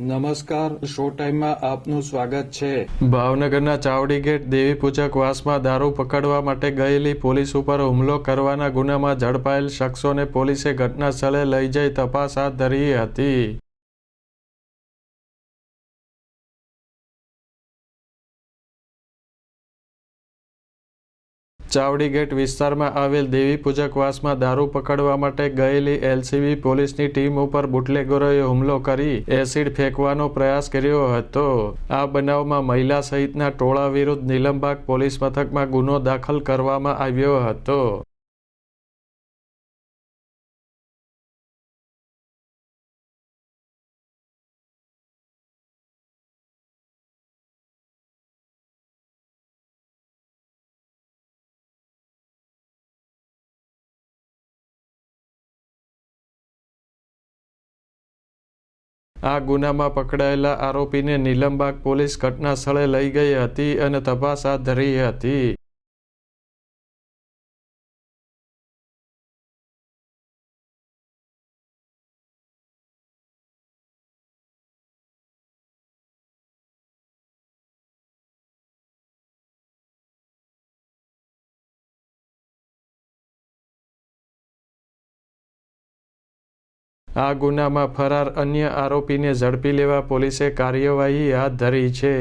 નમસ્કાર, શો ટાઈમમાં આપનું સ્વાગત છે. ભાવનગરના ચાવડી ગેટ દેવી પૂજક વાસમાં દારૂ પકડવા માટે ગયેલી પોલીસ ઉપર હુમલો કરવાના ગુનામાં ઝડપાયેલ શખ્સોને પોલીસે ઘટના સ્થળે લઈ જઈ તપાસ હાથ ધરી હતી. ચાવડી ગેટ વિસ્તારમાં આવેલ દેવી પૂજકવાસમાં દારૂ પકડવા માટે ગયેલી એલસીબી પોલીસની ટીમ ઉપર બુટલેગરોએ હુમલો કરી એસિડ ફેંકવાનો પ્રયાસ કર્યો હતો. આ બનાવમાં મહિલા સહિતના ટોળા વિરુદ્ધ નિલંબાગ પોલીસ મથકમાં ગુનો દાખલ કરવામાં આવ્યો હતો. આ ગુનામાં પકડાયેલા આરોપીને નીલમબાગ પોલીસ ઘટના સ્થળે લઈ ગઈ હતી અને તપાસ હાથ ધરી હતી. આ ગુનામાં ફરાર અન્ય આરોપીને ઝડપી લેવા પોલીસે કાર્યવાહી હાથ ધરી છે.